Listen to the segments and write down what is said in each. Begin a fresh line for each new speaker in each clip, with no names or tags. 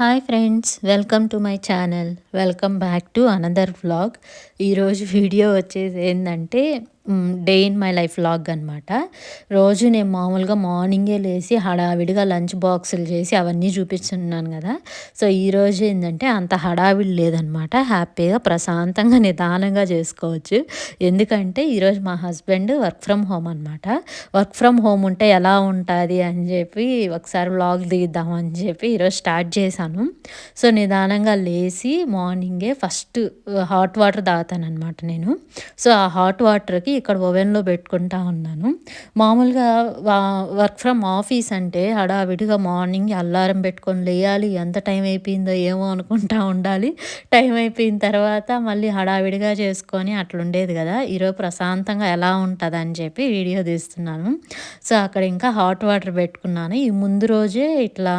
Hi friends welcome to my channel welcome back to another vlog ఈరోజు video వచ్చేసి ఏంటంటే day in my life log అనమాట రోజు నేను మామూలుగా మార్నింగే లేచి హడావిడిగా లంచ్ బాక్సులు చేసి అవన్నీ చూపిస్తున్నాను కదా. సో ఈరోజు ఏంటంటే అంత హడావిడి లేదనమాట హ్యాపీగా ప్రశాంతంగా నిదానంగా చేసుకోవచ్చు. ఎందుకంటే ఈరోజు మా హస్బెండ్ వర్క్ ఫ్రమ్ హోమ్ అనమాట వర్క్ ఫ్రమ్ హోమ్ ఉంటే ఎలా ఉంటుంది అని చెప్పి ఒకసారి వ్లాగ్ దిద్దామని చెప్పి ఈరోజు స్టార్ట్ చేశాను. సో నిదానంగా లేచి మార్నింగే ఫస్ట్ హాట్ వాటర్ తాగుతాను అనమాట నేను. సో ఆ హాట్ వాటర్కి ఇక్కడ ఓవెన్లో పెట్టుకుంటా ఉన్నాను. మామూలుగా వర్క్ ఫ్రమ్ ఆఫీస్ అంటే హడావిడిగా మార్నింగ్ అల్లారం పెట్టుకొని లేయాలి ఎంత టైం అయిపోయిందో ఏమో అనుకుంటా ఉండాలి. టైం అయిపోయిన తర్వాత మళ్ళీ హడావిడిగా చేసుకొని అట్లుండేది కదా. ఈరోజు ప్రశాంతంగా ఎలా ఉంటుంది అని చెప్పి వీడియో తీస్తున్నాను. సో అక్కడ ఇంకా హాట్ వాటర్ పెట్టుకున్నాను. ఈ ముందు రోజే ఇట్లా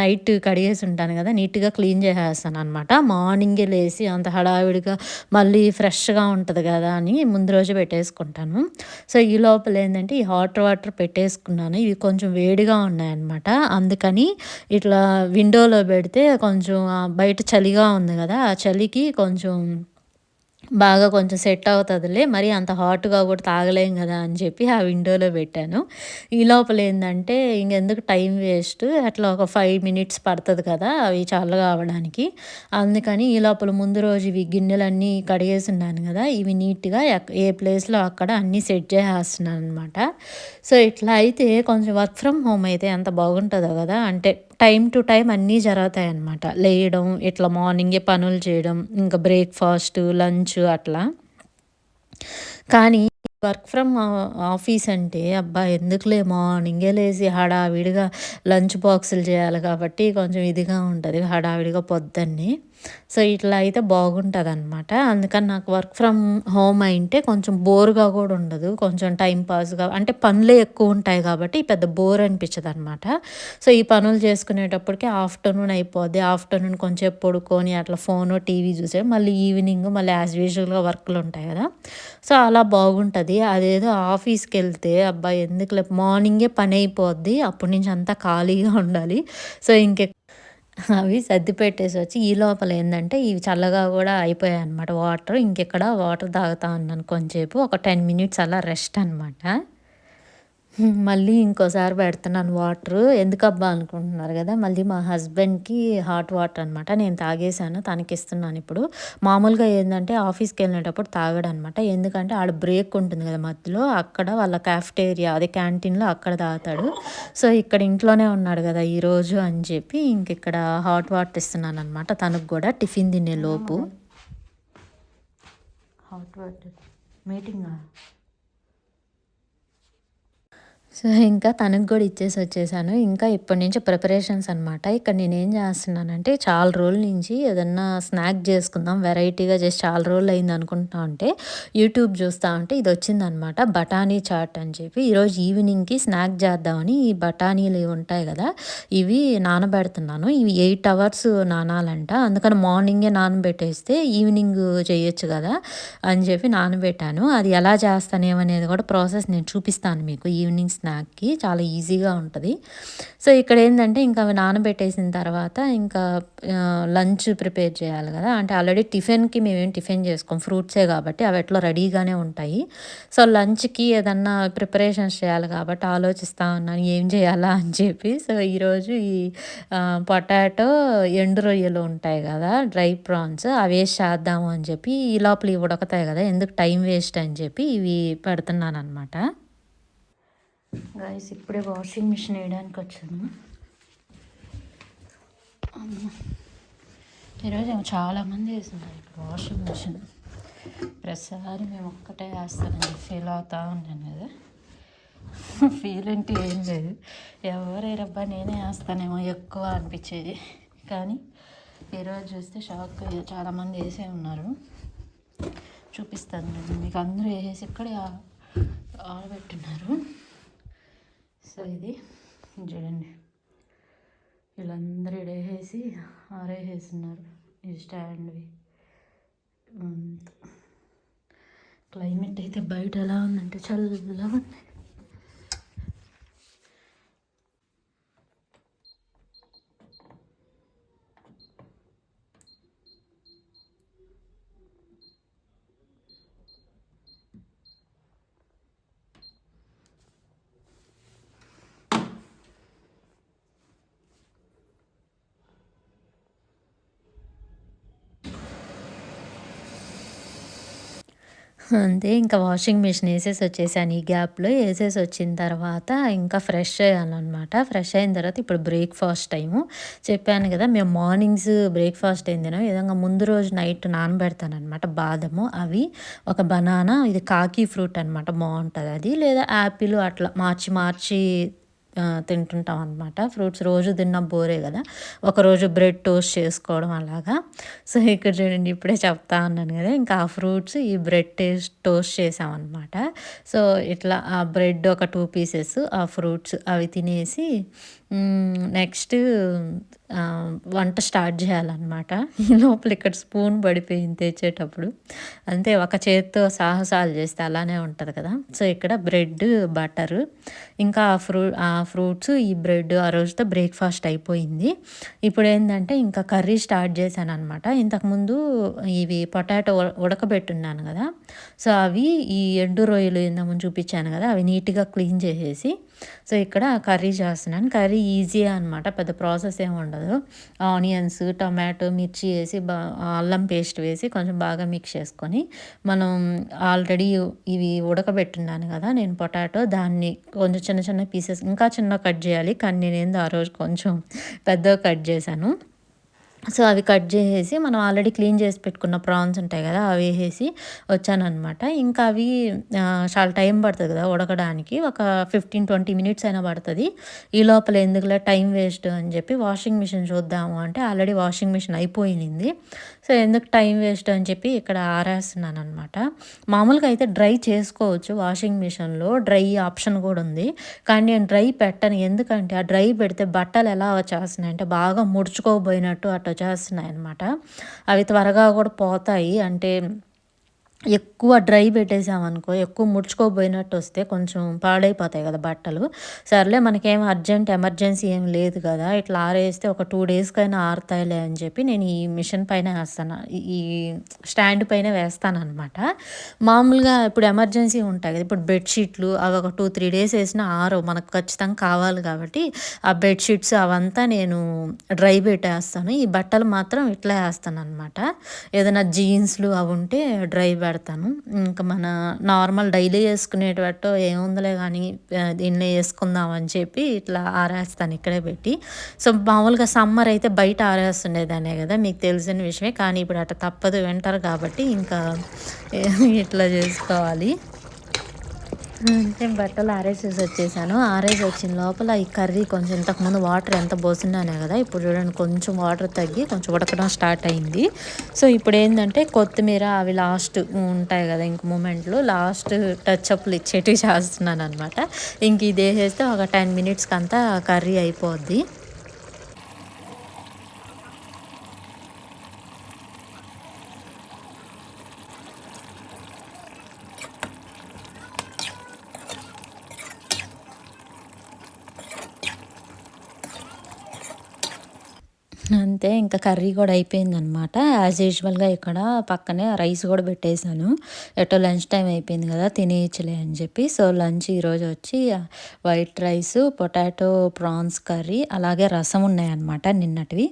నైట్ కడిగేసి ఉంటాను కదా నీట్గా క్లీన్ చేసేస్తాను అనమాట మార్నింగే లేచి అంత హడావిడిగా మళ్ళీ ఫ్రెష్గా ఉంటుంది కదా అని ముందు రోజు పెట్టేసుకున్నాను పెట్టేసుకుంటాను సో ఈ లోపల ఏంటంటే ఈ హాట్ వాటర్ పెట్టేసుకున్నాను. ఇవి కొంచెం వేడిగా ఉన్నాయన్నమాట. అందుకని ఇట్లా విండోలో పెడితే కొంచెం బయట చలిగా ఉంది కదా ఆ చలికి కొంచెం బాగా కొంచెం సెట్ అవుతుందిలే మరి అంత హాట్గా కూడా తాగలేం కదా అని చెప్పి ఆ విండోలో పెట్టాను. ఈ లోపల ఏంటంటే ఇంకెందుకు టైం వేస్ట్ అట్లా ఒక ఫైవ్ మినిట్స్ పడుతుంది కదా అవి చల్లగా అవ్వడానికి అందుకని ఈ లోపల ముందు రోజు ఇవి గిన్నెలన్నీ కడిగేసి ఉన్నాను కదా ఇవి నీట్గా ఏ ప్లేస్లో అక్కడ అన్నీ సెట్ చేసేస్తున్నాను అనమాట సో ఇట్లా అయితే కొంచెం వర్క్ ఫ్రమ్ హోమ్ అయితే ఎంత బాగుంటుందో కదా అంటే టైం టు టైం అన్నీ జరుగుతాయి అన్నమాట లేయడం ఇట్లా మార్నింగే పనులు చేయడం ఇంకా బ్రేక్ఫాస్ట్ లంచ్ అట్లా. కానీ వర్క్ ఫ్రమ్ ఆఫీస్ అంటే అబ్బా ఎందుకులే మార్నింగే లేచి హడావిడిగా లంచ్ బాక్సులు చేయాలి కాబట్టి కొంచెం ఇదిగా ఉంటుంది హడావిడిగా పొద్దున్నే. సో ఇట్లా అయితే బాగుంటుంది అనమాట అందుకని నాకు వర్క్ ఫ్రమ్ హోమ్ అయితే కొంచెం బోర్గా కూడా ఉండదు. కొంచెం టైం పాస్గా అంటే పనులే ఎక్కువ ఉంటాయి కాబట్టి పెద్ద బోర్ అనిపించదు అనమాట సో ఈ పనులు చేసుకునేటప్పటికి ఆఫ్టర్నూన్ అయిపోద్ది. ఆఫ్టర్నూన్ కొంచెం పడుకొని అట్లా ఫోన్ టీవీ చూసే మళ్ళీ ఈవినింగ్ మళ్ళీ యాజ్ యూజువల్గా వర్క్లు ఉంటాయి కదా. సో అలా బాగుంటుంది. అదేదో ఆఫీస్కి వెళ్తే అబ్బాయి ఎందుకు మార్నింగే పని అయిపోద్ది. అప్పటి నుంచి అంతా ఖాళీగా ఉండాలి. సో ఇంకె అవి సర్ది పెట్టేసి వచ్చి ఈ లోపల ఏంటంటే ఇవి చల్లగా కూడా అయిపోయాయి అనమాట వాటర్ ఇంకెక్కడ వాటర్ తాగుతా ఉన్నాను కొంచెంసేపు ఒక టెన్ మినిట్స్ అలా రెస్ట్ అనమాట మళ్ళీ ఇంకోసారి పెడుతున్నాను వాటర్. ఎందుకబ్బా అనుకుంటున్నారు కదా మళ్ళీ మా హస్బెండ్కి హాట్ వాటర్ అనమాట నేను తాగేసాను తనకి ఇస్తున్నాను ఇప్పుడు. మామూలుగా ఏంటంటే ఆఫీస్కి వెళ్ళేటప్పుడు తాగడం అనమాట ఎందుకంటే ఆడ బ్రేక్ ఉంటుంది కదా మధ్యలో అక్కడ వాళ్ళ క్యాఫ్టేరియా అదే క్యాంటీన్లో అక్కడ తాగుతాడు. సో ఇక్కడ ఇంట్లోనే ఉన్నాడు కదా ఈరోజు అని చెప్పి ఇంక ఇక్కడ హాట్ వాటర్ ఇస్తున్నాను అనమాట తనకు కూడా టిఫిన్ తినే లోపు. Hot water. మీటింగా? సో ఇంకా తనకు కూడా ఇచ్చేసి వచ్చేసాను. ఇంకా ఇప్పటి నుంచి ప్రిపరేషన్స్ అనమాట ఇక్కడ నేనేం చేస్తున్నానంటే చాలా రోజుల నుంచి ఏదన్నా స్నాక్ చేసుకుందాం వెరైటీగా చేసి చాలా రోజులు అయింది అనుకుంటా ఉంటే యూట్యూబ్ చూస్తూ ఉంటే ఇది వచ్చిందనమాట బఠానీ చాట్ అని చెప్పి ఈరోజు ఈవినింగ్కి స్నాక్ చేద్దామని ఈ బఠానీలు ఉంటాయి కదా ఇవి నానబెడుతున్నాను. ఇవి ఎయిట్ అవర్స్ నానాలంట. అందుకని మార్నింగే నానబెట్టేస్తే ఈవినింగ్ చేయొచ్చు కదా అని చెప్పి నానబెట్టాను. అది ఎలా చేస్తానేమనేది కూడా ప్రాసెస్ నేను చూపిస్తాను మీకు. ఈవినింగ్ స్నాక్కి చాలా ఈజీగా ఉంటుంది. సో ఇక్కడ ఏంటంటే ఇంకా అవి నానబెట్టేసిన తర్వాత ఇంకా లంచ్ ప్రిపేర్ చేయాలి కదా. అంటే ఆల్రెడీ టిఫిన్కి మేమేం టిఫిన్ చేసుకోం ఫ్రూట్సే కాబట్టి అవి ఎట్లా రెడీగానే ఉంటాయి. సో లంచ్కి ఏదన్నా ప్రిపరేషన్స్ చేయాలి కాబట్టి ఆలోచిస్తూ ఉన్నాను ఏం చేయాలా అని చెప్పి. సో ఈరోజు ఈ పొటాటో ఎండు రొయ్యలు ఉంటాయి కదా డ్రై ప్రాన్స్ అవి వేసి చేద్దాము అని చెప్పి ఈ లోపల ఇవి ఉడకతాయి కదా ఎందుకు టైం వేస్ట్ అని చెప్పి ఇవి పెడుతున్నాను అనమాట గాయస్ ఇప్పుడే వాషింగ్ మిషన్ వేయడానికి వచ్చాను. ఈరోజు మేము చాలామంది వేస్తున్నారు ఇక్కడ వాషింగ్ మిషన్ ప్రతిసారి మేము ఒక్కటే వేస్తానని ఫీల్ అవుతా ఉన్నాను కదా. ఫీల్ అంటే ఏం లేదు. ఎవరేరబ్బా నేనే వేస్తానేమో ఎక్కువ అనిపించేది. కానీ ఈరోజు చూస్తే షాక్ చాలామంది వేసే ఉన్నారు. చూపిస్తాను మీకు అందరూ వేసేసి ఇక్కడే ఆడబెట్టున్నారు సో ఇది. చూడండి. వీళ్ళందరూ ఇడేసి ఆరేసేస్తున్నారు ఈ స్టాండ్వి. క్లైమేట్ అయితే బయట ఎలా ఉందంటే చల్లగా ఉంది. అంతే ఇంకా వాషింగ్ మిషన్ వేసేసి వచ్చేసాను ఈ గ్యాప్‌లో. వేసేసి వచ్చిన తర్వాత ఇంకా ఫ్రెష్ అయ్యాననమాట. ఫ్రెష్ అయిన తర్వాత ఇప్పుడు బ్రేక్‌ఫాస్ట్ టైము. చెప్పాను కదా! మేము మార్నింగ్స్ బ్రేక్‌ఫాస్ట్ ఏం విధంగా ముందు రోజు నైట్ నానబెడతాననమాట బాదము, అవి, ఒక బనానా, ఇది కాకి ఫ్రూట్ అనమాట బాగుంటుంది అది. లేదా యాపిల్ అట్లా మార్చి మార్చి తింటుంటాం అనమాట. ఫ్రూట్స్ రోజు తిన్న బోరే కదా! ఒకరోజు బ్రెడ్ టోస్ట్ చేసుకోవడం అలాగా. సో, ఇక్కడ చూడండి ఇప్పుడే చెప్తా ఉన్నాను కదా! ఇంకా ఆ ఫ్రూట్స్ ఈ బ్రెడ్ టేస్ట్ టోస్ట్ చేసామన్నమాట సో, ఇట్లా ఆ బ్రెడ్ ఒక టూ పీసెస్, ఆ ఫ్రూట్స్ అవి తినేసి నెక్స్ట్ వంట స్టార్ట్ చేయాలన్నమాట. ఈ లోపల ఇక్కడ స్పూన్ పడిపోయింది తెచ్చేటప్పుడు. అంతే ఒక చేత్తో సాహసాలు చేస్తే అలానే ఉంటుంది కదా! సో, ఇక్కడ బ్రెడ్, బటరు ఇంకా ఆ ఫ్రూ ఆ ఫ్రూట్స్, ఈ బ్రెడ్ ఆ రోజుతో బ్రేక్‌ఫాస్ట్ అయిపోయింది. ఇప్పుడు ఏంటంటే ఇంకా కర్రీ స్టార్ట్ చేశాను అనమాట ఇంతకుముందు ఇవి పొటాటో ఉడకబెట్టున్నాను కదా! సో, అవి ఈ ఎండు రొయ్యలు ఇంతకుముందు చూపించాను కదా! అవి నీట్‌గా క్లీన్ చేసేసి సో, ఇక్కడ కర్రీ చేస్తున్నాను. కర్రీ ఈజీ అనమాట. పెద్ద ప్రాసెస్ ఏమి ఉండదు. ఆనియన్స్, టమాటో మిర్చి వేసి బా అల్లం పేస్ట్ వేసి కొంచెం బాగా మిక్స్ చేసుకొని, మనం ఆల్రెడీ ఇవి ఉడకబెట్టున్నాను కదా! నేను పొటాటో దాన్ని కొంచెం చిన్న చిన్న పీసెస్ ఇంకా చిన్నగా కట్ చేయాలి. కానీ నేనేందో ఆ రోజు కొంచెం పెద్దగా కట్ చేశాను. సో, అవి కట్ చేసేసి మనం ఆల్రెడీ క్లీన్ చేసి పెట్టుకున్న ప్రాన్స్ ఉంటాయి కదా! అవి వేసేసి వచ్చాననమాట. ఇంకా అవి చాలా టైం పడుతుంది కదా ఉడకడానికి. ఒక ఫిఫ్టీన్ ట్వంటీ మినిట్స్ అయినా పడుతుంది. ఈ లోపల ఎందుకులే టైం వేస్ట్ అని చెప్పి వాషింగ్ మిషన్ చూద్దాము అంటే ఆల్రెడీ వాషింగ్ మిషన్ అయిపోయింది. సో, ఎందుకు టైం వేస్ట్ అని చెప్పి ఇక్కడ ఆరేస్తున్నాననమాట. మామూలుగా అయితే డ్రై చేసుకోవచ్చు వాషింగ్ మిషన్‌లో. డ్రై ఆప్షన్ కూడా ఉంది. కానీ నేను డ్రై పెట్టను. ఎందుకంటే ఆ డ్రై పెడితే బట్టలు ఎలా వచ్చేస్తున్నాయి అంటే బాగా ముడుచుకోబోయినట్టు అట్లా వచ్చేస్తున్నాయన్నమాట. అవి త్వరగా కూడా పోతాయి. అంటే ఎక్కువ డ్రై పెట్టేసామనుకో ఎక్కువ ముడుచుకోపోయినట్టు వస్తే కొంచెం పాడైపోతాయి కదా బట్టలు. సర్లే మనకేం అర్జెంట్ ఎమర్జెన్సీ ఏం లేదు కదా! ఇట్లా ఆరేస్తే ఒక టూ డేస్‌కైనా ఆరుతాయిలే అని చెప్పి నేను ఈ మిషన్ పైన వేస్తాను. ఈ స్టాండ్ పైన వేస్తానమాట మామూలుగా ఇప్పుడు ఎమర్జెన్సీ ఉంటాయి కదా! ఇప్పుడు బెడ్‌షీట్లు అవి ఒక టూ త్రీ డేస్ వేసినా ఆరు మనకు ఖచ్చితంగా కావాలి కాబట్టి ఆ బెడ్‌షీట్స్ అవంతా నేను డ్రై పెట్టేస్తాను. ఈ బట్టలు మాత్రం ఇట్లా వేస్తాను అనమాట ఏదైనా జీన్స్‌లు అవి ఉంటే డ్రై పెడతాను. ఇంకా మన నార్మల్ డైలీ వేసుకునేటట్టు ఏముందిలే కానీ దీన్ని వేసుకుందాం అని చెప్పి ఇట్లా ఆరేస్తాను ఇక్కడే పెట్టి. సో, మామూలుగా సమ్మర్ అయితే బయట ఆరేస్తుండేదాన్నే కదా! మీకు తెలిసిన విషయమే. కానీ ఇప్పుడు అట్ట తప్పదు వింటారు కాబట్టి ఇంకా ఇట్లా చేసుకోవాలి. నేను బట్టలు ఆరేసేసి వచ్చేసాను. ఆరేసి వచ్చిన లోపల ఈ కర్రీ కొంచెం ఇంతకుముందు వాటర్ ఎంత పోసినానే కదా! ఇప్పుడు చూడండి కొంచెం వాటర్ తగ్గి కొంచెం ఉడకడం స్టార్ట్ అయింది. సో, ఇప్పుడు ఏంటంటే కొత్తిమీర అవి లాస్ట్ ఉంటాయి కదా! ఇంక మూమెంట్‌లో లాస్ట్ టచ్‌అప్‌లు ఇచ్చేటివి చేస్తున్నాననమాట. ఇంక ఇది వేసేస్తే ఒక టెన్ మినిట్స్‌కి అంతా కర్రీ అయిపోద్ది. అంతే ఇంకా కర్రీ కూడా అయిపోయిందనమాట. యాజ్ యూజువల్‌గా ఇక్కడ పక్కనే రైస్ కూడా పెట్టేశాను ఎటో లంచ్ టైం అయిపోయింది కదా! తినేయచ్చులే అని చెప్పి. సో, లంచ్ ఈరోజు వచ్చి white rice, potato prawns curry అలాగే రసం ఉన్నాయన్నమాట నిన్నటివి.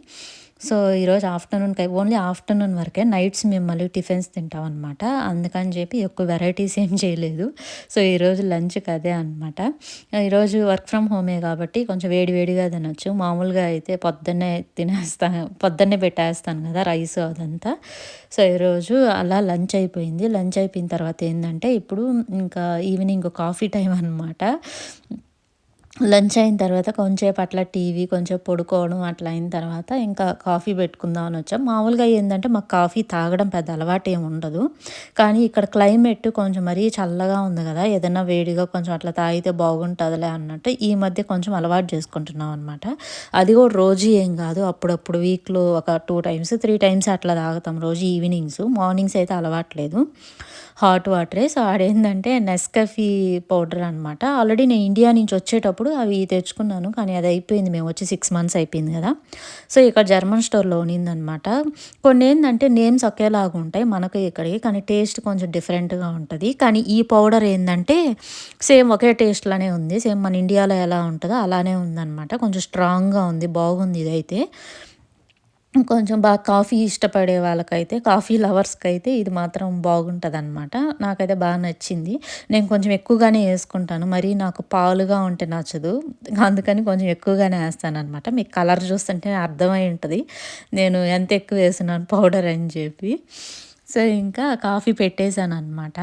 సో, ఈరోజు ఆఫ్టర్‌నూన్‌కి ఓన్లీ ఆఫ్టర్‌నూన్ వరకే. నైట్స్ మేము మళ్ళీ టిఫిన్స్ తింటామనమాట. అందుకని చెప్పి ఎక్కువ వెరైటీస్ ఏం చేయలేదు. సో, ఈరోజు లంచ్‌కి అదే అనమాట. ఈరోజు వర్క్ ఫ్రమ్ హోమే కాబట్టి కొంచెం వేడి వేడిగా తినొచ్చు. మామూలుగా అయితే పొద్దున్నే తినేస్తా పొద్దున్నే పెట్టేస్తాను కదా! రైస్ అదంతా. సో, ఈరోజు అలా లంచ్ అయిపోయింది. లంచ్ అయిపోయిన తర్వాత ఏంటంటే ఇప్పుడు ఇంకా ఈవినింగ్ కాఫీ టైం అనమాట. లంచ్ అయిన తర్వాత కొంచెంసేపు అట్లా టీవీ కొంచెం పడుకోవడం అట్లా అయిన తర్వాత ఇంకా కాఫీ పెట్టుకుందాం అని వచ్చాం. మామూలుగా ఏంటంటే మాకు కాఫీ తాగడం పెద్ద అలవాటు ఏమి ఉండదు. కానీ ఇక్కడ క్లైమేట్ కొంచెం మరీ చల్లగా ఉంది కదా! ఏదైనా వేడిగా కొంచెం అట్లా తాగితే బాగుంటుందిలే అన్నట్టు ఈ మధ్య కొంచెం అలవాటు చేసుకుంటున్నాం అనమాట. అది కూడా రోజు ఏం కాదు. అప్పుడప్పుడు వీక్‌లో ఒక టూ టైమ్స్, త్రీ టైమ్స్ అట్లా తాగుతాం రోజు ఈవినింగ్స్. మార్నింగ్స్ అయితే అలవాట్లేదు. హాట్ వాటరే. సో, ఆడేందంటే నెస్కాఫీ పౌడర్ అనమాట. ఆల్రెడీ నేను ఇండియా నుంచి వచ్చేటప్పుడు అవి తెచ్చుకున్నాను. కానీ అది అయిపోయింది. మేము వచ్చి సిక్స్ మంత్స్ అయిపోయింది కదా! సో, ఇక్కడ జర్మన్ స్టోర్‌లో ఉన్నిందనమాట. కొన్ని ఏంటంటే నేమ్స్ ఒకేలాగా ఉంటాయి మనకి ఇక్కడికి. కానీ టేస్ట్ కొంచెం డిఫరెంట్‌గా ఉంటుంది కానీ ఈ పౌడర్ ఏంటంటే సేమ్ ఒకే టేస్ట్‌లోనే ఉంది. సేమ్ మన ఇండియాలో ఎలా ఉంటుందో అలానే ఉందన్నమాట కొంచెం స్ట్రాంగ్‌గా ఉంది. బాగుంది ఇదైతే. కొంచెం బాగా కాఫీ ఇష్టపడే వాళ్ళకైతే కాఫీ లవర్స్కి అయితే ఇది మాత్రం బాగుంటుంది అనమాట నాకైతే బాగా నచ్చింది. నేను కొంచెం ఎక్కువగానే వేసుకుంటాను మరీ నాకు పాలుగా ఉంటే నచ్చదు. అందుకని కొంచెం ఎక్కువగానే ఏస్తాననమాట. మీకు కలర్ చూస్తుంటే అర్థమై ఉంటుంది నేను ఎంత ఎక్కువ వేసినాను పౌడర్ అని చెప్పి. సో, ఇంకా కాఫీ పెట్టేసాననమాట.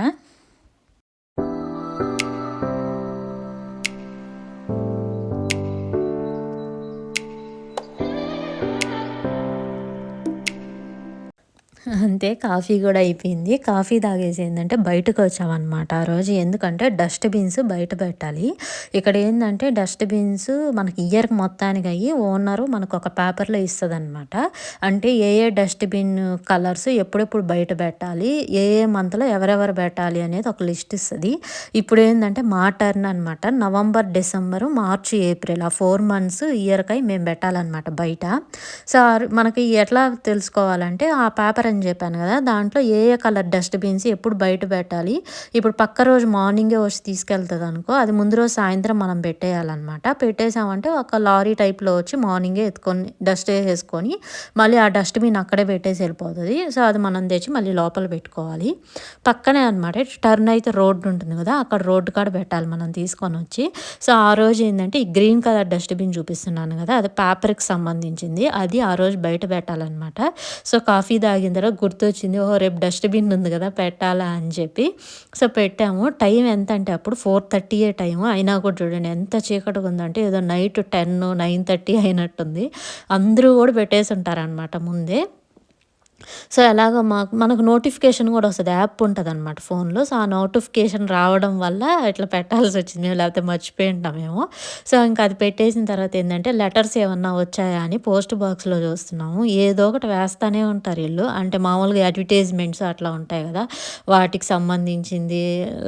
అంతే కాఫీ కూడా అయిపోయింది. కాఫీ తాగేసి ఏంటంటే బయటకు వచ్చామన్నమాట ఆ రోజు. ఎందుకంటే డస్ట్‌బిన్స్ బయట పెట్టాలి. ఇక్కడ ఏంటంటే డస్ట్‌బిన్స్ మనకి ఇయర్‌కి మొత్తానికి అయ్యి ఓనరు ఒక పేపర్‌లో ఇస్తుందన్నమాట అంటే ఏ ఏ డస్ట్‌బిన్ కలర్స్ ఎప్పుడెప్పుడు బయట పెట్టాలి, ఏ ఏ మంత్‌లో ఎవరెవరు పెట్టాలి అనేది ఒక లిస్ట్ ఇస్తుంది ఇప్పుడు ఏంటంటే మా టర్న్ అనమాట. నవంబర్, డిసెంబరు, మార్చ్, ఏప్రిల్ ఆ ఫోర్ మంత్స్ ఇయర్‌కై మేము పెట్టాలన్నమాట బయట. సో, మనకి ఎట్లా తెలుసుకోవాలంటే ఆ పేపర్ అని చెప్పాను కదా! దాంట్లో ఏ ఏ కలర్ డస్ట్‌బిన్స్ ఎప్పుడు బయట పెట్టాలి. ఇప్పుడు పక్క రోజు మార్నింగే వచ్చి తీసుకెళ్తుంది అనుకో అది ముందు రోజు సాయంత్రం మనం పెట్టేయాలన్నమాట పెట్టేసామంటే ఒక లారీ టైప్‌లో వచ్చి మార్నింగే ఎత్తుకొని డస్ట్ వేసుకొని మళ్ళీ ఆ డస్ట్‌బిన్ అక్కడే పెట్టేసి వెళ్ళిపోతుంది సో, అది మనం తెచ్చి మళ్ళీ లోపల పెట్టుకోవాలి. పక్కనే అనమాట టర్న్ అయితే రోడ్డు ఉంటుంది కదా! అక్కడ రోడ్డు కాడ పెట్టాలి మనం తీసుకొని వచ్చి సో, ఆ రోజు ఏంటంటే ఈ గ్రీన్ కలర్ డస్ట్‌బిన్ చూపిస్తున్నాను కదా! అది పేపర్‌కి సంబంధించింది. అది ఆ రోజు బయట పెట్టాలన్నమాట సో, కాఫీ తాగిన తర్వాత గుర్తొచ్చింది. ఓహో! రేపు డస్ట్‌బిన్ ఉంది కదా! పెట్టాలా అని చెప్పి. సో, పెట్టాము. టైం ఎంత అంటే అప్పుడు 4:30 టైము. అయినా కూడా చూడండి ఎంత చీకటిగా ఉందంటే ఏదో నైట్ 10, 9:30 అయినట్టుంది. అందరూ కూడా పెట్టేసి ఉంటారనమాట ముందే. సో, ఎలాగో మాకు మనకు నోటిఫికేషన్ కూడా వస్తుంది యాప్ ఉంటుంది అనమాట ఫోన్‌లో. సో, ఆ నోటిఫికేషన్ రావడం వల్ల ఇట్లా పెట్టాల్సి వచ్చింది మేము లేకపోతే మర్చిపోయి ఉంటామేమో. సో, ఇంకా అది పెట్టేసిన తర్వాత ఏంటంటే లెటర్స్ ఏమన్నా వచ్చాయా అని పోస్ట్ బాక్స్‌లో చూస్తున్నాము. ఏదో ఒకటి వేస్తానే ఉంటారు వీళ్ళు అంటే మామూలుగా అడ్వర్టైజ్మెంట్స్ అట్లా ఉంటాయి కదా! వాటికి సంబంధించింది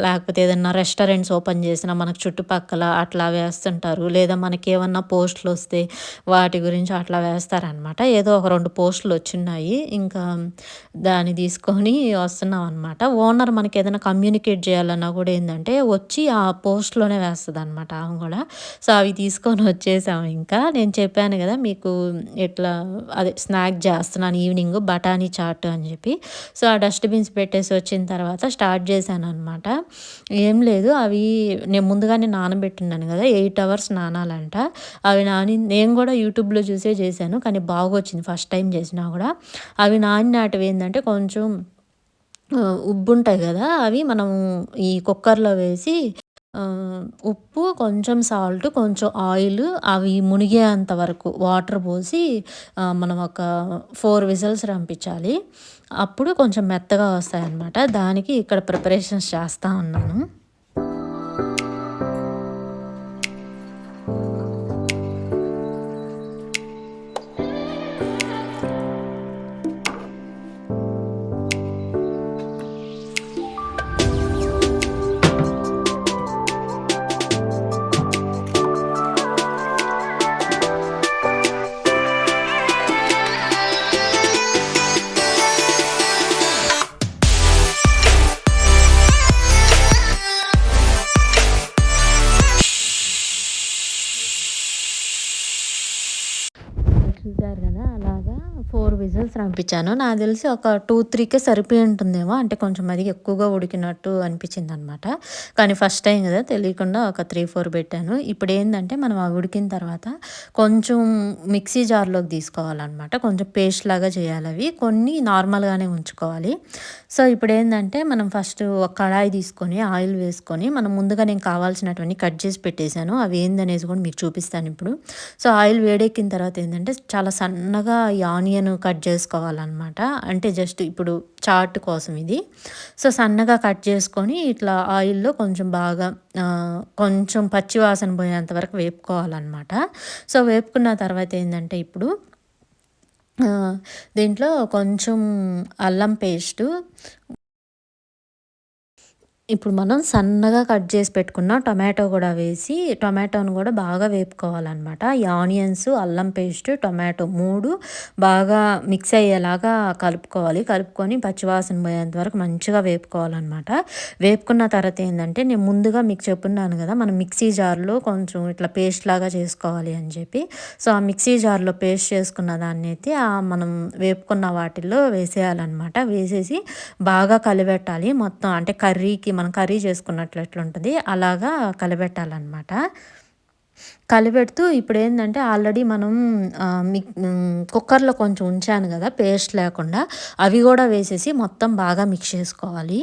లేకపోతే ఏదన్నా రెస్టారెంట్స్ ఓపెన్ చేసినా మనకు చుట్టుపక్కల అట్లా వేస్తుంటారు. లేదా మనకి ఏమన్నా పోస్టులు వస్తే వాటి గురించి అట్లా వేస్తారనమాట. ఏదో ఒక రెండు పోస్టులు వచ్చినాయి ఇంకా దాన్ని తీసుకొని వస్తున్నాం అనమాట. ఓనర్ మనకి ఏదైనా కమ్యూనికేట్ చేయాలన్నా కూడా ఏంటంటే వచ్చి ఆ పోస్ట్‌లోనే వేస్తదనమాట ఆమె కూడా. సో, అవి తీసుకొని వచ్చేసాము ఇంకా. నేను చెప్పాను కదా! మీకు ఇట్లా అదే స్నాక్ చేస్తున్నాను ఈవినింగ్ బఠానీ చాట్ అని చెప్పి. సో, ఆ డస్ట్‌బిన్స్ పెట్టేసి వచ్చిన తర్వాత స్టార్ట్ చేశాను అనమాట ఏం లేదు అవి నేను ముందుగానే నానబెట్టున్నాను కదా! ఎయిట్ అవర్స్ నానాలంట. అవి నాని నేను కూడా యూట్యూబ్‌లో చూసే చేశాను. కానీ బాగొచ్చింది ఫస్ట్ టైం చేసినా కూడా. అవి నానినాటివి ఏంటంటే కొంచెం ఉబ్బుంటాయి కదా! అవి మనం ఈ కుక్కర్‌లో వేసి ఉప్పు, కొంచెం సాల్ట్, కొంచెం ఆయిల్ అవి మునిగేంత వరకు వాటర్ పోసి మనం ఒక ఫోర్ విజిల్స్ రంపించాలి. అప్పుడు కొంచెం మెత్తగా వస్తాయన్నమాట. దానికి ఇక్కడ ప్రిపరేషన్స్ చేస్తూ ఉన్నాను. పంపించాను నాకు తెలిసి ఒక 2, 3కే సరిపోయి ఉంటుందేమో. అంటే కొంచెం అది ఎక్కువగా ఉడికినట్టు అనిపించిందనమాట. కానీ ఫస్ట్ టైం కదా! తెలియకుండా ఒక 3, 4 పెట్టాను. ఇప్పుడు ఏంటంటే మనం అవి ఉడికిన తర్వాత కొంచెం మిక్సీ జార్‌లోకి తీసుకోవాలన్నమాట కొంచెం పేస్ట్ లాగా చేయాలి అవి కొన్ని నార్మల్‌గానే ఉంచుకోవాలి. సో, ఇప్పుడు ఏంటంటే మనం ఫస్ట్ ఒక కడాయి తీసుకొని ఆయిల్ వేసుకొని మనం ముందుగా నేను కావాల్సినటువంటి కట్ చేసి పెట్టేశాను అవి ఏందనేసి కూడా మీకు చూపిస్తాను ఇప్పుడు. సో, ఆయిల్ వేడెక్కిన తర్వాత ఏంటంటే చాలా సన్నగా ఈ ఆనియన్ కట్ చేసుకోవాలన్నమాట అంటే జస్ట్ ఇప్పుడు చాట్ కోసం ఇది. సో, సన్నగా కట్ చేసుకొని ఇట్లా ఆయిల్‌లో కొంచెం బాగా కొంచెం పచ్చి వాసన పోయేంత వరకు వేపుకోవాలన్నమాట సో, వేపుకున్న తర్వాత ఏంటంటే ఇప్పుడు దీంట్లో కొంచెం అల్లం పేస్టు ఇప్పుడు మనం సన్నగా కట్ చేసి పెట్టుకున్న టొమాటో కూడా వేసి టొమాటోను కూడా బాగా వేపుకోవాలన్నమాట. ఈ ఆనియన్స్ అల్లం పేస్ట్ టొమాటో మూడు బాగా మిక్స్ అయ్యేలాగా కలుపుకోవాలి. కలుపుకొని పచ్చివాసన పోయేంత వరకు మంచిగా వేపుకోవాలన్నమాట. వేపుకున్న తర్వాత ఏంటంటే నేను ముందుగా మీకు చెప్పున్నాను కదా మనం మిక్సీ జార్లో కొంచెం ఇట్లా పేస్ట్ లాగా చేసుకోవాలి అని చెప్పి. సో ఆ మిక్సీ జార్లో పేస్ట్ చేసుకున్న దాన్ని అయితే మనం వేపుకున్న వాటిల్లో వేసేయాలన్నమాట. వేసేసి బాగా కలిపెట్టాలి. మొత్తం అంటే కర్రీకి మనం కర్రీ చేసుకున్నట్లు ఎట్లుంటుంది అలాగా కలబెట్టాలన్నమాట. కలిపెడుతూ ఇప్పుడు ఏంటంటే ఆల్రెడీ మనం మిక్ కుక్కర్లో కొంచెం ఉంచాను కదా పేస్ట్ లేకుండా అవి కూడా వేసేసి మొత్తం బాగా మిక్స్ చేసుకోవాలి.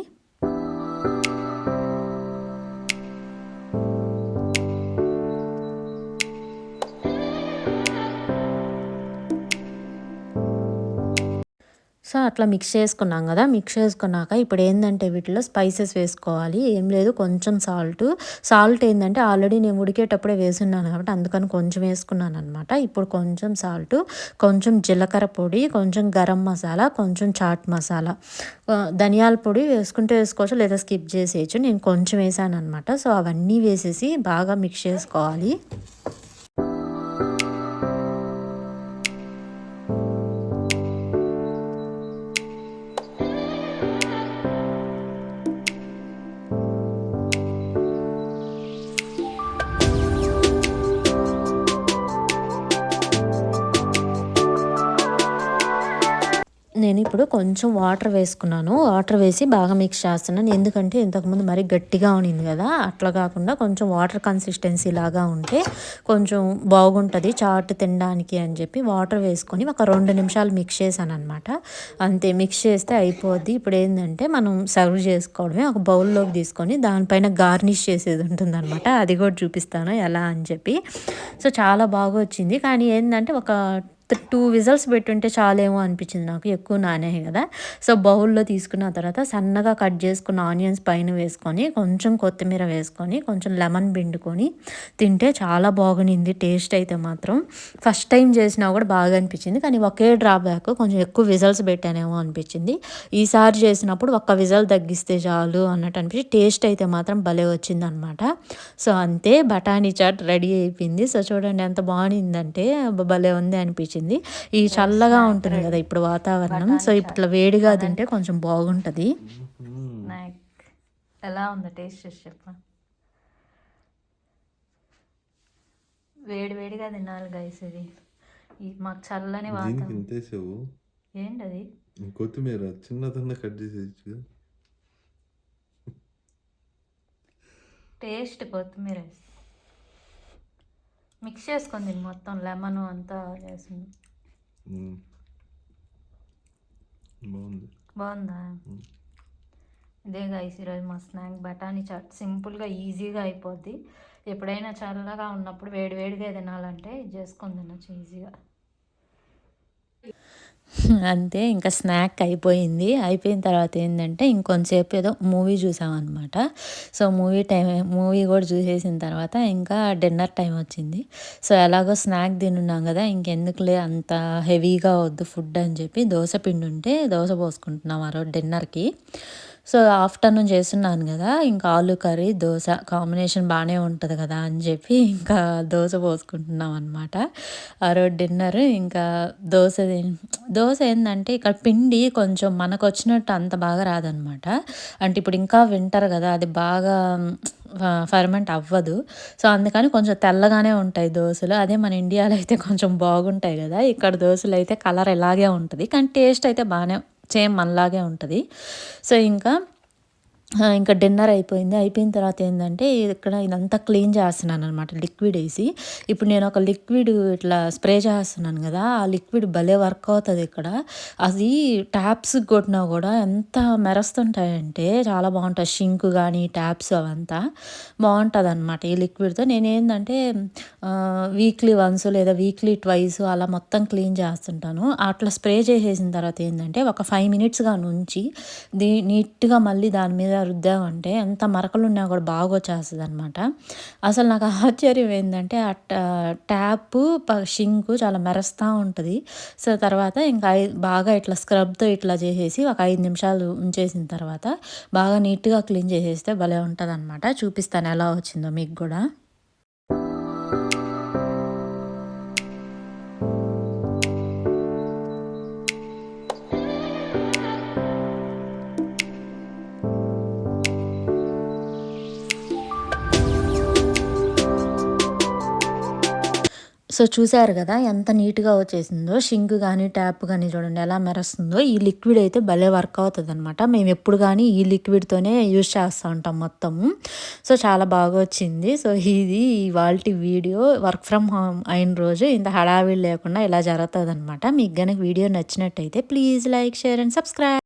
సో అట్లా మిక్స్ చేసుకున్నాం కదా మిక్స్ చేసుకున్నాక ఇప్పుడు ఏంటంటే వీటిలో స్పైసెస్ వేసుకోవాలి. ఏం లేదు కొంచెం సాల్ట్. సాల్ట్ ఏంటంటే ఆల్రెడీ నేను ఉడికేటప్పుడే వేసున్నాను కాబట్టి అందుకని కొంచెం వేసుకున్నాను అనమాట ఇప్పుడు కొంచెం సాల్ట్ కొంచెం జీలకర్ర పొడి కొంచెం గరం మసాలా కొంచెం చాట్ మసాలా. ధనియాల పొడి వేసుకుంటే వేసుకోవచ్చు లేదా స్కిప్ చేసేయచ్చు. నేను కొంచెం వేసాను అనమాట సో అవన్నీ వేసేసి బాగా మిక్స్ చేసుకోవాలి. ఇప్పుడు కొంచెం వాటర్ వేసుకున్నాను. వాటర్ వేసి బాగా మిక్స్ చేస్తున్నాను. ఎందుకంటే ఇంతకుముందు మరీ గట్టిగా ఉన్నింది కదా. అట్లా కాకుండా కొంచెం వాటర్ కన్సిస్టెన్సీ లాగా ఉంటే కొంచెం బాగుంటుంది. చాట్ తినడానికి అని చెప్పి వాటర్ వేసుకొని ఒక రెండు నిమిషాలు మిక్స్ చేశాను అనమాట అంతే మిక్స్ చేస్తే అయిపోద్ది. ఇప్పుడు ఏంటంటే మనం సర్వ్ చేసుకోవడమే. ఒక బౌల్లోకి తీసుకొని దానిపైన గార్నిష్ చేసేది ఉంటుంది అనమాట అది కూడా చూపిస్తాను ఎలా అని చెప్పి. సో చాలా బాగా వచ్చింది. కానీ ఏంటంటే ఒక టూ విజల్స్ పెట్టుంటే చాలేమో అనిపించింది నాకు. ఎక్కువ నానే కదా. సో బౌల్లో తీసుకున్న తర్వాత సన్నగా కట్ చేసుకున్న ఆనియన్స్ పైన వేసుకొని కొంచెం కొత్తిమీర వేసుకొని కొంచెం లెమన్ పిండుకొని తింటే చాలా బాగునింది టేస్ట్ అయితే మాత్రం ఫస్ట్ టైం చేసినా కూడా బాగా అనిపించింది. కానీ ఒకే డ్రాబ్యాక్ కొంచెం ఎక్కువ విజల్స్ పెట్టానేమో అనిపించింది. ఈసారి చేసినప్పుడు ఒక్క విజల్ తగ్గిస్తే చాలు అన్నట్టు అనిపించి టేస్ట్ అయితే మాత్రం భలే వచ్చిందనమాట. సో అంతే బఠానీ చాట్ రెడీ అయిపోయింది. సో చూడండి ఎంత బాగుందంటే భలే ఉంది అనిపించింది. అనిపించింది. ఈ చల్లగా ఉంటుంది కదా ఇప్పుడు వాతావరణం. సో ఇట్లా వేడిగా తింటే కొంచెం బాగుంటుంది. ఎలా ఉంది టేస్ట్ చేసి చెప్ప. వేడి వేడిగా తినాలి గైస్ ఇది. మాకు చల్లని వాతావరణం. ఏంటి అది
కొత్తిమీర చిన్న కట్ చేసేయచ్చు
టేస్ట్ కొత్తిమీర మిక్స్ చేసుకుంది మొత్తం లెమన్ అంతా వేసింది.
బాగుంది.
బాగుందా? ఇదే గైస్ ఈరోజు మా స్నాక్ బఠానీ చాట్ సింపుల్గా ఈజీగా అయిపోద్ది. ఎప్పుడైనా చల్లగా ఉన్నప్పుడు వేడి వేడిగా తినాలంటే ఇది చేసుకొని తినచ్చు ఈజీగా అంతే ఇంకా స్నాక్ అయిపోయింది. అయిపోయిన తర్వాత ఏంటంటే ఇంకొంతసేపు ఏదో మూవీ చూసామన్నమాట. సో మూవీ టైం మూవీ కూడా చూసేసిన తర్వాత ఇంకా డిన్నర్ టైం వచ్చింది. సో ఎలాగో స్నాక్ తినున్నాం కదా ఇంకెందుకులే అంత హెవీగా వద్దు ఫుడ్ అని చెప్పి దోశ పిండి ఉంటే దోశ పోసుకుంటున్నాం ఆ రోజు డిన్నర్కి. సో ఆఫ్టర్నూన్ చేస్తున్నాను కదా ఇంకా ఆలు కర్రీ దోశ కాంబినేషన్ బాగానే ఉంటుంది కదా అని చెప్పి ఇంకా దోశ పోసుకుంటున్నాం అనమాట ఆ రోజు డిన్నర్ ఇంకా దోశ దోశ ఏంటంటే ఇక్కడ పిండి కొంచెం మనకు వచ్చినట్టు అంత బాగా రాదనమాట అంటే ఇప్పుడు ఇంకా వింటర్ కదా అది బాగా ఫర్మెంట్ అవ్వదు. సో అందుకని కొంచెం తెల్లగానే ఉంటాయి దోశలు. అదే మన ఇండియాలో అయితే కొంచెం బాగుంటాయి కదా ఇక్కడ దోశలు అయితే కలర్ ఇలాగే ఉంటుంది. కానీ టేస్ట్ అయితే బాగానే సేమ్ మనలాగే ఉంటుంది. సో ఇంకా ఇంకా డిన్నర్ అయిపోయింది. అయిపోయిన తర్వాత ఏంటంటే ఇక్కడ ఇదంతా క్లీన్ చేస్తున్నాను అనమాట లిక్విడ్ వేసి. ఇప్పుడు నేను ఒక లిక్విడ్ ఇట్లా స్ప్రే చేస్తున్నాను కదా ఆ లిక్విడ్ భలే వర్క్ అవుతుంది ఇక్కడ. అది ట్యాప్స్ కొట్టినా కూడా ఎంత మెరుస్తుంటాయంటే చాలా బాగుంటుంది షింక్ కానీ ట్యాప్స్ అవంతా బాగుంటుంది అనమాట ఈ లిక్విడ్తో. నేనేంటంటే వీక్లీ వన్స్ లేదా వీక్లీ ట్వైస్ అలా మొత్తం క్లీన్ చేస్తుంటాను. అట్లా స్ప్రే చేసేసిన తర్వాత ఏంటంటే ఒక ఫైవ్ మినిట్స్గా నుంచి దీ నీట్గా మళ్ళీ దాని మీద మీద రుద్దామంటే ఎంత మరకలు ఉన్నా కూడా బాగా వచ్చేస్తుంది అనమాట అసలు నాకు ఆశ్చర్యం ఏంటంటే ఆ ట్యాప్ షింకు చాలా మెరుస్తూ ఉంటుంది. సో తర్వాత ఇంకా బాగా ఇట్లా స్క్రబ్తో ఇట్లా చేసేసి ఒక ఐదు నిమిషాలు ఉంచేసిన తర్వాత బాగా నీట్గా క్లీన్ చేసేస్తే భలే ఉంటుంది అనమాట చూపిస్తాను ఎలా వచ్చిందో మీకు కూడా. సో చూసారు కదా ఎంత నీట్గా వచ్చేసిందో. షింక్ కానీ ట్యాప్ కానీ చూడండి ఎలా మెరుస్తుందో. ఈ లిక్విడ్ అయితే భలే వర్క్ అవుతుంది అనమాట మేము ఎప్పుడు కానీ ఈ లిక్విడ్తోనే యూజ్ చేస్తూ ఉంటాం మొత్తము. సో చాలా బాగా వచ్చింది. సో ఇది ఇవాళ వీడియో. వర్క్ ఫ్రమ్ హోమ్ అయిన రోజు ఇంత హడావిడి లేకుండా ఇలా జరుగుతుంది అనమాట మీకు కనుక వీడియో నచ్చినట్టయితే please like share and subscribe.